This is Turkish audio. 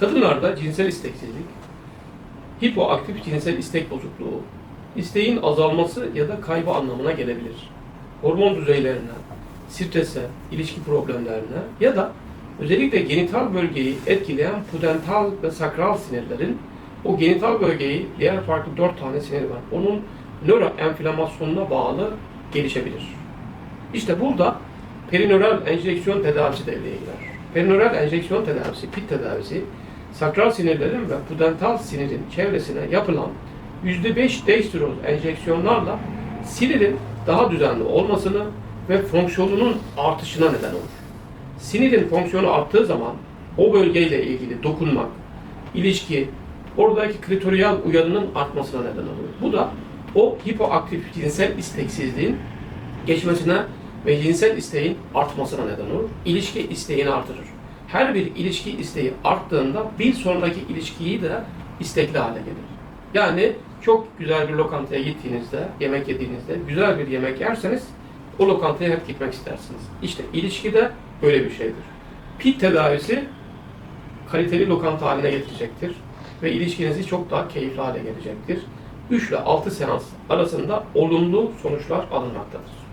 Kadınlarda cinsel isteksizlik, hipoaktif cinsel istek bozukluğu, isteğin azalması ya da kaybı anlamına gelebilir. Hormon düzeylerine, strese, ilişki problemlerine ya da özellikle genital bölgeyi etkileyen pudental ve sakral sinirlerin o genital bölgeyi diğer farklı dört tane sinir var. Onun nöroenflamasyonuna bağlı gelişebilir. İşte burada perinöral enjeksiyon tedavisi devreye girer. Perinöral enjeksiyon tedavisi, PIT tedavisi, sakral sinirlerin ve pudental sinirin çevresine yapılan %5 dextroz enjeksiyonlarla sinirin daha düzenli olmasını ve fonksiyonunun artışına neden olur. Sinirin fonksiyonu arttığı zaman o bölgeyle ilgili dokunmak, ilişki, oradaki klitoriyal uyanının artmasına neden oluyor. Bu da o hipoaktif cinsel isteksizliğin geçmesine ve cinsel isteğin artmasına neden olur. İlişki isteğini artırır. Her bir ilişki isteği arttığında bir sonraki ilişkiyi de istekli hale gelir. Yani çok güzel bir lokantaya gittiğinizde, yemek yediğinizde, güzel bir yemek yerseniz o lokantaya hep gitmek istersiniz. İşte ilişki de böyle bir şeydir. PIT tedavisi kaliteli lokanta haline getirecektir ve ilişkinizi çok daha keyifli hale gelecektir. 3 ile 6 seans arasında olumlu sonuçlar alınmaktadır.